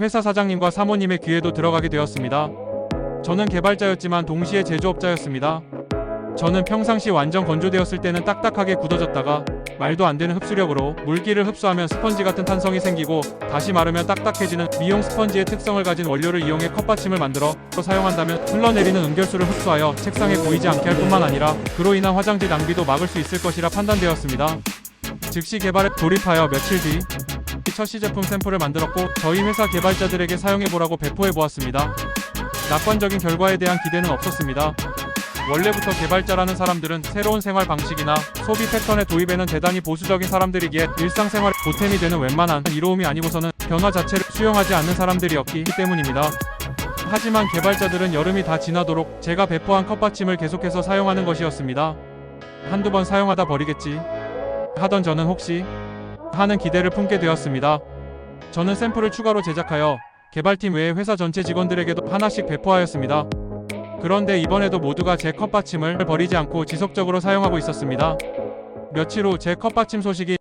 회사 사장님과 사모님의 귀에도 들어가게 되었습니다. 저는 개발자였지만 동시에 제조업자였습니다. 저는 평상시 완전 건조되었을 때는 딱딱하게 굳어졌다가 말도 안 되는 흡수력으로 물기를 흡수하면 스펀지 같은 탄성이 생기고 다시 마르면 딱딱해지는 미용 스펀지의 특성을 가진 원료를 이용해 컵받침을 만들어 또 사용한다면 흘러내리는 음결수를 흡수하여 책상에 보이지 않게 할 뿐만 아니라 그로 인한 화장지 낭비도 막을 수 있을 것이라 판단되었습니다. 즉시 개발에 돌입하여 며칠 뒤 첫 시제품 샘플을 만들었고 저희 회사 개발자들에게 사용해보라고 배포해보았습니다. 낙관적인 결과에 대한 기대는 없었습니다. 원래부터 개발자라는 사람들은 새로운 생활 방식이나 소비 패턴의 도입에는 대단히 보수적인 사람들이기에 일상생활에 보탬이 되는 웬만한 이로움이 아니고서는 변화 자체를 수용하지 않는 사람들이었기 때문입니다. 하지만 개발자들은 여름이 다 지나도록 제가 배포한 컵받침을 계속해서 사용하는 것이었습니다. 한두 번 사용하다 버리겠지. 하던 저는 혹시 하는 기대를 품게 되었습니다. 저는 샘플을 추가로 제작하여 개발팀 외에 회사 전체 직원들에게도 하나씩 배포하였습니다. 그런데 이번에도 모두가 제 컵받침을 버리지 않고 지속적으로 사용하고 있었습니다. 며칠 후 제 컵받침 소식이